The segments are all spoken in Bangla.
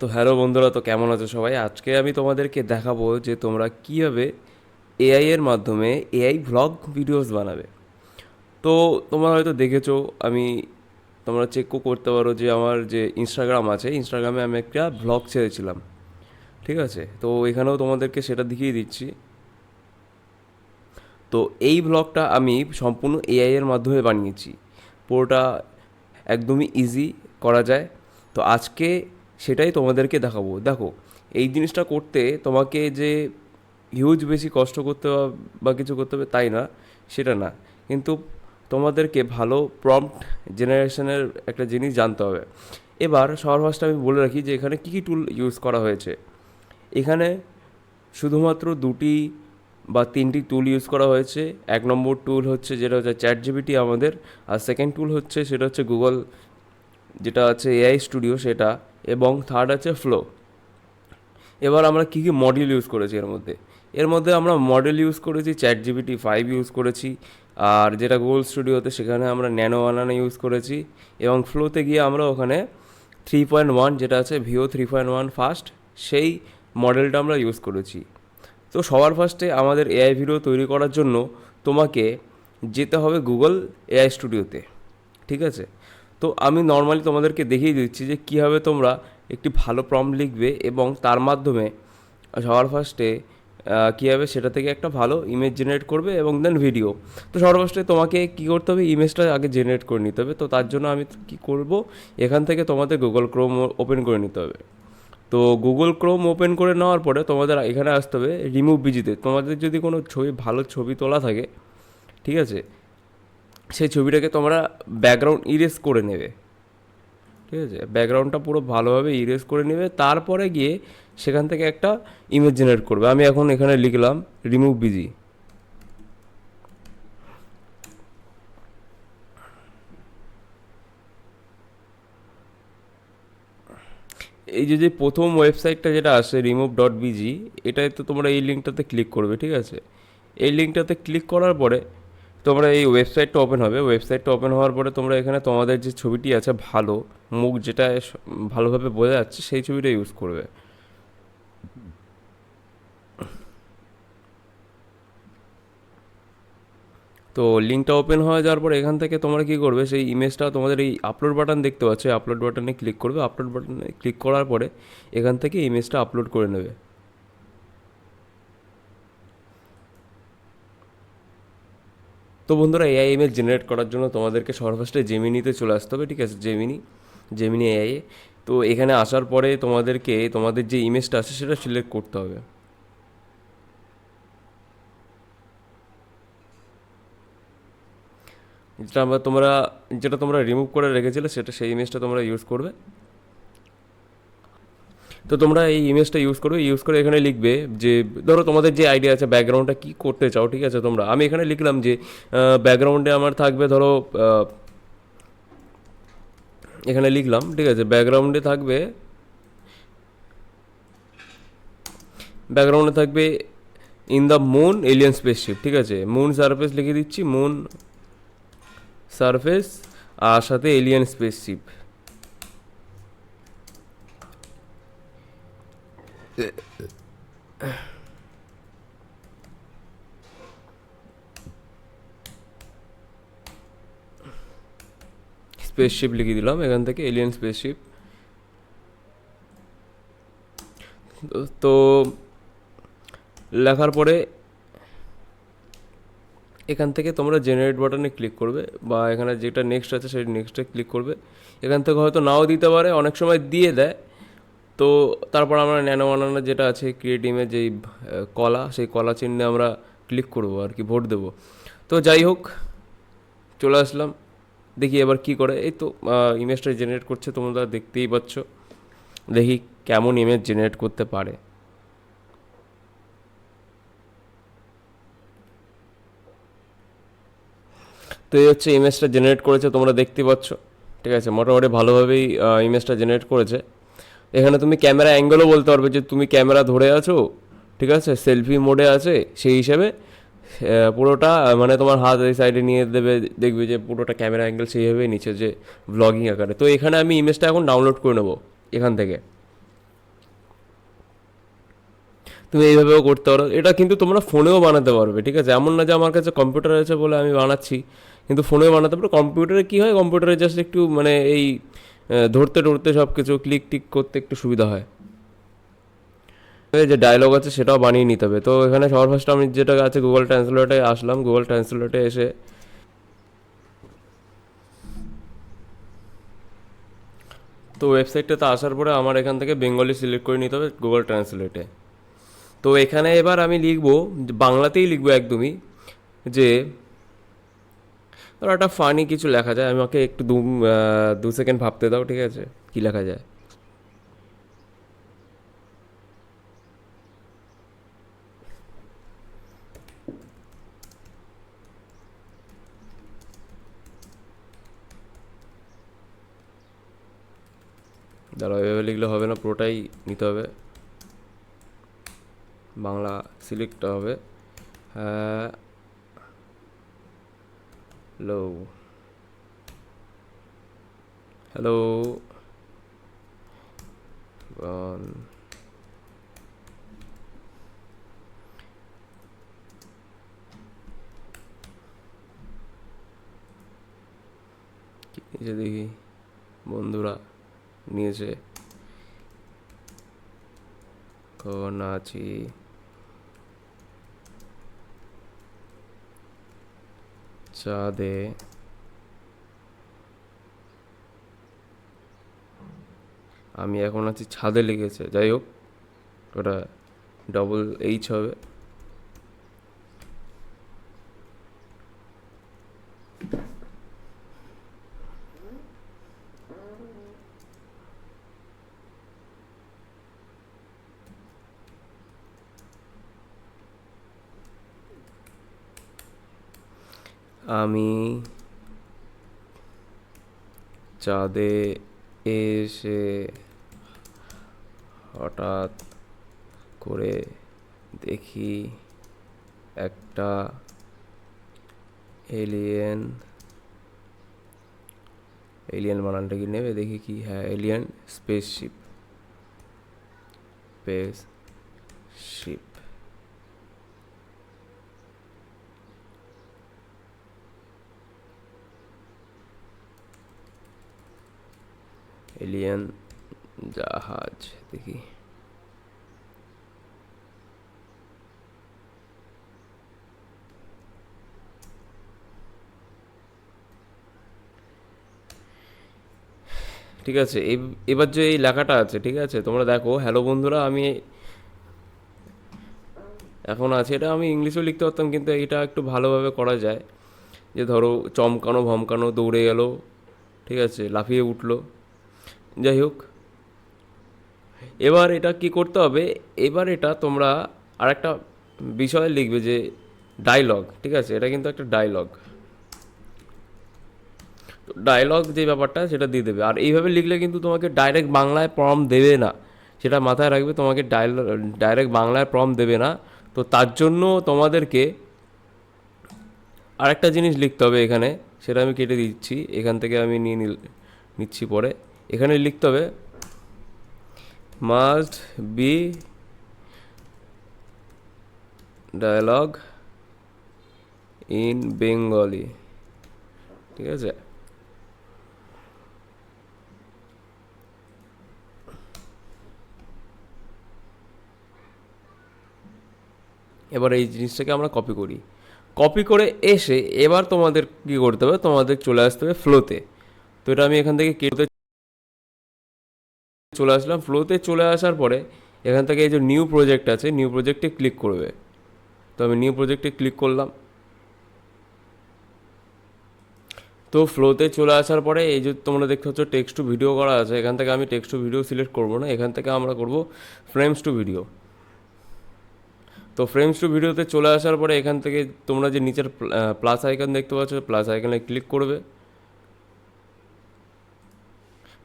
তো হ্যালো বন্ধুরা, তো কেমন আছো সবাই? আজকে আমি তোমাদেরকে দেখাবো যে তোমরা কীভাবে এআই এর মাধ্যমে এআই ভ্লগ ভিডিওস বানাবে। তো তোমরা হয়তো দেখেছ, আমি তোমরা চেকও করতে পারো যে আমার যে ইনস্টাগ্রাম আছে ইনস্টাগ্রামে আমি একটা ভ্লগ ছেড়েছিলাম। ঠিক আছে? তো এখানেও তোমাদেরকে সেটা দেখিয়ে দিচ্ছি। তো এই ব্লগটা আমি সম্পূর্ণ এআই এর মাধ্যমে বানিয়েছি। পুরোটা একদমই ইজি করা যায়। তো আজকে সেটাই তোমাদেরকে দেখাবো। দেখো, এই জিনিসটা করতে তোমাকে যে হিউজ বেশি কষ্ট করতে হবে বা কিছু করতে হবে তাই না, সেটা না। কিন্তু তোমাদেরকে ভালো প্রম্পট জেনারেশনের একটা জিনিস জানতে হবে। এবার ফার্স্টে আমি বলে রাখি যে এখানে কী কী টুল ইউজ করা হয়েছে। এখানে শুধুমাত্র দুটি বা তিনটি টুল ইউজ করা হয়েছে। এক নম্বর টুল হচ্ছে যেটা হচ্ছে চ্যাট জিবিটি আমাদের, আর সেকেন্ড টুল হচ্ছে সেটা হচ্ছে গুগল যেটা আছে এআই স্টুডিও সেটা এবং থার্ড আছে ফ্লো এবার আমরা কী কী মডেল ইউজ করেছি এর মধ্যে? এর মধ্যে আমরা মডেল ইউজ করেছি চ্যাট জিবিটি ফাইভ ইউজ করেছি, আর যেটা গুগল স্টুডিওতে সেখানে আমরা ন্যানো বানানো ইউজ করেছি, এবং ফ্লোতে গিয়ে আমরা ওখানে থ্রি পয়েন্ট ওয়ান যেটা আছে Veo three point one fast সেই মডেলটা আমরা ইউজ করেছি। তো সবার ফার্স্টে আমাদের এআই ভিডিও তৈরি করার জন্য তোমাকে যেতে হবে গুগল এআই স্টুডিওতে ঠিক আছে? তো আমি নর্মালি তোমাদেরকে দেখিয়ে দিচ্ছি যে কীভাবে তোমরা একটি ভালো প্রম লিখবে এবং তার মাধ্যমে সবার ফার্স্টে কীভাবে সেটা থেকে একটা ভালো ইমেজ জেনারেট করবে এবং দেন ভিডিও তো ফার্স্টে তোমাকে কী করতে হবে? ইমেজটা আগে জেনারেট করে নিতে হবে। তো তার জন্য আমি কী করব? এখান থেকে তোমাদের গুগল ক্রোম ওপেন করে নিতে হবে। তো গুগল ক্রোম ওপেন করে নেওয়ার পরে তোমাদের এখানে আসতে হবে রিমুভ বিজিতে তোমাদের যদি কোনো ছবি, ভালো ছবি তোলা থাকে, ঠিক আছে? সেই ছবিটাকে তোমরা ব্যাকগ্রাউন্ড ইরেজ করে নেবে। ঠিক আছে? ব্যাকগ্রাউন্ডটা পুরো ভালোভাবে ইরেজ করে নেবে, তারপরে গিয়ে সেখান থেকে একটা ইমেজ জেনারেট করবে। আমি এখন এখানে লিখলাম রিমুভ বিজি এই যে যে প্রথম ওয়েবসাইটটা যেটা আসে রিমুভ ডট বিজি তো তোমরা এই লিঙ্কটাতে ক্লিক করবে, ঠিক আছে? এই লিঙ্কটাতে ক্লিক করার পরে তোমরা এই ওয়েবসাইটটা ওপেন হবে। ওয়েবসাইটটা ওপেন হওয়ার পরে তোমরা এখানে তোমাদের যে ছবিটি আছে, ভালো, মুখ যেটা ভালোভাবে বোঝা যাচ্ছে, সেই ছবিটা ইউজ করবে। তো লিঙ্কটা ওপেন হয়ে যাওয়ার পর এখান থেকে তোমরা কী করবে, সেই ইমেজটা তোমাদের এই আপলোড বাটন দেখতে পাচ্ছ আপলোড বাটনে ক্লিক করবে। আপলোড বাটনে ক্লিক করার পরে এখান থেকে ইমেজটা আপলোড করে নেবে। তো বন্ধুরা এআই ইমেজ জেনারেট করার জন্য তোমাদেরকে সবার জেমিনিতে চলে আসতে হবে, ঠিক আছে? জেমিনি জেমিনি এআই তো এখানে আসার পরে তোমাদেরকে, তোমাদের যে ইমেজটা আছে সেটা সিলেক্ট করতে হবে। যেটা আমরা, তোমরা, যেটা তোমরা রিমুভ করে রেখেছিলে, সেটা সেই ইমেজটা তোমরা ইউজ করবে। তো তোমরা এই ইমেজটা ইউজ করবে ইউজ করে এখানে লিখবে যে, ধরো তোমাদের যে আইডিয়া আছে ব্যাকগ্রাউন্ডটা কী করতে চাও, ঠিক আছে তোমরা? আমি এখানে লিখলাম যে ব্যাকগ্রাউন্ডে আমার থাকবে ধরো এখানে লিখলাম, ঠিক আছে? ব্যাকগ্রাউন্ডে থাকবে ব্যাকগ্রাউন্ডে থাকবে in the moon alien spaceship ঠিক আছে? মুন সারফেস লিখে দিচ্ছি মুন সারফেস আর সাথে এলিয়ান স্পেসশিপ স্পেসশিপ লিখে দিলাম, এখান থেকে এলিয়েন স্পেসশিপ তো লেখার পরে এখান থেকে তোমরা জেনারেট বাটনে ক্লিক করবে, বা এখানে যেটা নেক্সট আছে, সেই নেক্সটে ক্লিক করবে। এখান থেকে হয়তো নাও দিতে পারে, অনেক সময় দিয়ে দেয় তো তারপর আমরা ন্যানো বানানো যেটা আছে ক্রিয়েটিভের যেই কলা, সেই কলা চিহ্নে আমরা ক্লিক করব আর কি, ভোট দেবো। তো যাই হোক, চলে আসলাম। দেখি এবার কি করে। এই তো ইমেজটা জেনারেট করছে তোমরা দেখতেই পাচ্ছ। দেখি কেমন ইমেজ জেনারেট করতে পারে। তো এই হচ্ছে ইমেজটা জেনারেট করেছে, তোমরা দেখতে পাচ্ছ। ঠিক আছে, মোটামুটি ভালোভাবেই ইমেজটা জেনারেট করেছে। এখানে তুমি ক্যামেরা অ্যাঙ্গেলও বলতে পারবে যে তুমি ক্যামেরা ধরে আছো, ঠিক আছে? সেলফি মোডে আছে, সেই হিসেবে পুরোটা মানে তোমার হাত এই সাইডে নিয়ে দেবে, দেখবে যে পুরোটা ক্যামেরা অ্যাঙ্গেল সেইভাবেই নিচে যে ব্লগিং আকারে। তো এখানে আমি ইমেজটা এখন ডাউনলোড করে নেব, এখান থেকে। তুমি এইভাবেও করতে পারো। এটা কিন্তু তোমরা ফোনেও বানাতে পারবে, ঠিক আছে? এমন না যে আমার কাছে কম্পিউটার আছে বলে আমি বানাচ্ছি, কিন্তু ফোনেও বানাতে পারো। কম্পিউটারে কী হয়? কম্পিউটারে জাস্ট একটু মানে এই ধরতে ধরতে সব কিছু ক্লিক টিক করতে একটু সুবিধা হয়। যে ডায়লগ আছে সেটাও বানিয়ে নিতে হবে। তো এখানে সবার ফার্স্ট আমি যেটা আছে গুগল ট্রান্সলেটে আসলাম। গুগল ট্রান্সলেটে এসে তো ওয়েবসাইটটাতে আসার পরে আমার এখান থেকে বেঙ্গলি সিলেক্ট করে নিতে হবে গুগল ট্রান্সলেটে তো এখানে এবার আমি লিখব, বাংলাতেই লিখব একদমই, যে ধরো একটা ফানি কিছু লেখা যায় আমাকে একটু দু দু সেকেন্ড ভাবতে দাও, ঠিক আছে? কী লেখা যায়? দাঁড়াও, এভাবে লিখলে হবে না, পুরোটাই নিতে হবে। বাংলা সিলেক্ট হবে। হ্যাঁ হ্যালো হ্যালো নিচে দেখি? বন্ধুরা নিয়েছে। কনাচি চাঁদে আমি এখন আছি ছাদে লেগেছে যাই হোক ওটা ডবল এইচ হবে। আমি চাঁদে এসে হঠাৎ করে দেখি একটা এলিয়েন এলিয়েন বানানটা কি নেবে? দেখি কি হ্যাঁ alien spaceship space ship alien জাহাজ, দেখি। ঠিক আছে এব- এবার যে এই লেখাটা আছে, ঠিক আছে? তোমরা দেখো হ্যালো বন্ধুরা, আমি এখন আছে। এটা আমি ইংলিশেও লিখতে পারতাম, কিন্তু এটা একটু ভালোভাবে করা যায়। যে ধরো, চমকানো, ভমকানো, দৌড়ে গেল ঠিক আছে, লাফিয়ে উঠল। যাই হোক। এবার এটা কি করতে হবে? এবার এটা তোমরা আরেকটা বিষয় লিখবে যে ডায়লগ ঠিক আছে? এটা কিন্তু একটা ডায়লগ ডায়লগ যে ব্যাপারটা, সেটা দিয়ে দেবে। আর এইভাবে লিখলে কিন্তু তোমাকে ডাইরেক্ট বাংলায় প্রম দেবে না। সেটা মাথায় রাখবে, তোমাকে ডাইরেক্ট বাংলায় প্রম দেবে না। তো তার জন্য তোমাদেরকে আরেকটা জিনিস লিখতে হবে এখানে। সেটা আমি কেটে দিচ্ছি। এখান থেকে আমি নিয়ে নিচ্ছি পরে। এখানে লিখতে হবে must be dialogue in Bengali ঠিক আছে? এবার এই জিনিসটাকে আমরা কপি করি। কপি করে এসে এবার তোমাদের কী করতে হবে? তোমাদের চলে আসতে হবে ফ্লোতে তো। এটা আমি এখান থেকে কেটে চলে আসলাম ফ্লোতে চলে আসার পরে এখান থেকে এই যে নিউ প্রজেক্ট আছে নিউ প্রজেক্টে ক্লিক করবে। তো আমি নিউ প্রজেক্টে ক্লিক করলাম। তো ফ্লোতে চলে আসার পরে এই যে তোমরা দেখতে পাচ্ছ টেক্সট টু ভিডিও করা আছে। এখান থেকে আমি টেক্সট টু ভিডিও সিলেক্ট করব না, এখান থেকে আমরা করব ফ্রেমস টু ভিডিও তো ফ্রেমস টু ভিডিওতে চলে আসার পরে এখান থেকে তোমরা যে নিচের প্লাস আইকন দেখতে পাচ্ছ প্লাস আইকনে ক্লিক করবে।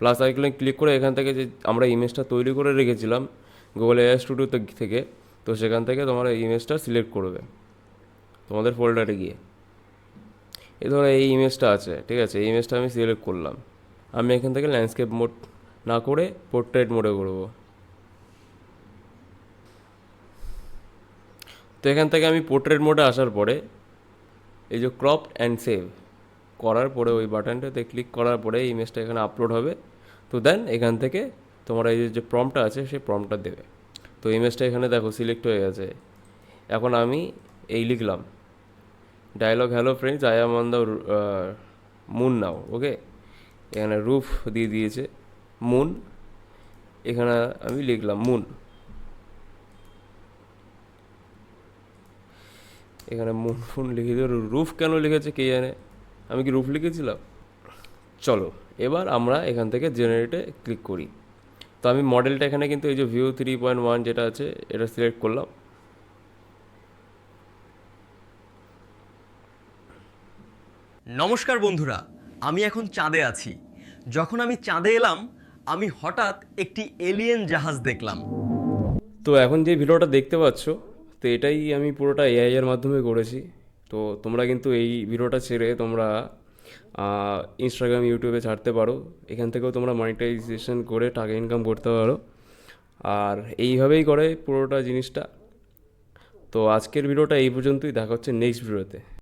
প্লাস আইকনে ক্লিক করে এখান থেকে যে আমরা ইমেজটা তৈরি করে রেখেছিলাম গুগল এআই স্টুডিও থেকে, তো সেখান থেকে তোমরা ইমেজটা সিলেক্ট করবে তোমাদের ফোল্ডারে গিয়ে। এই ধরো এই ইমেজটা আছে, ঠিক আছে? এই ইমেজটা আমি সিলেক্ট করলাম। আমি এখান থেকে ল্যান্ডস্কেপ মোড না করে পোর্ট্রেট মোডে করব। তো এখান থেকে আমি পোর্ট্রেট মোডে আসার পরে এই যে ক্রপ অ্যান্ড সেভ করার পরে ওই বাটনটাতে ক্লিক করার পরে এই ইমেজটা এখানে আপলোড হবে। তো দেন এখান থেকে তোমার এই যে প্রমটা আছে, সেই প্রমটা দেবে। তো ইমেজটা এখানে দেখো সিলেক্ট হয়ে গেছে। এখন আমি এই লিখলাম। Dialogue hello friends I am on the moon now okay এখানে রুফ দিয়ে দিয়েছে মুন এখানে আমি লিখলাম মুন এখানে মুন ফুন লিখে দিয়ে রুফ কেন লিখেছে কে জানে? আমি কি রুফ লিখেছিলাম? চলো এবার আমরা এখান থেকে জেনারেটে ক্লিক করি। তো আমি মডেলটা এখানে কিন্তু এই যে ভিউ থ্রি পয়েন্ট ওয়ান যেটা আছে এটা সিলেক্ট করলাম। নমস্কার বন্ধুরা আমি এখন চাঁদে আছি। যখন আমি চাঁদে এলাম আমি হঠাৎ একটি এলিয়েন জাহাজ দেখলাম। তো এখন যে ভিডিওটা দেখতে পাচ্ছ তো এটাই আমি পুরোটা এআই এর মাধ্যমে করেছি। তো তোমরা কিন্তু এই ভিডিওটা ছেড়ে তোমরা ইনস্টাগ্রাম ইউটিউবে ছাড়তে পারো। এখান থেকেও তোমরা মনিটাইজেশন করে টাকা ইনকাম করতে পারো। আর এইভাবেই করে পুরোটা জিনিসটা। তো আজকের ভিডিওটা এই পর্যন্তই। দেখা হচ্ছে নেক্সট ভিডিওতে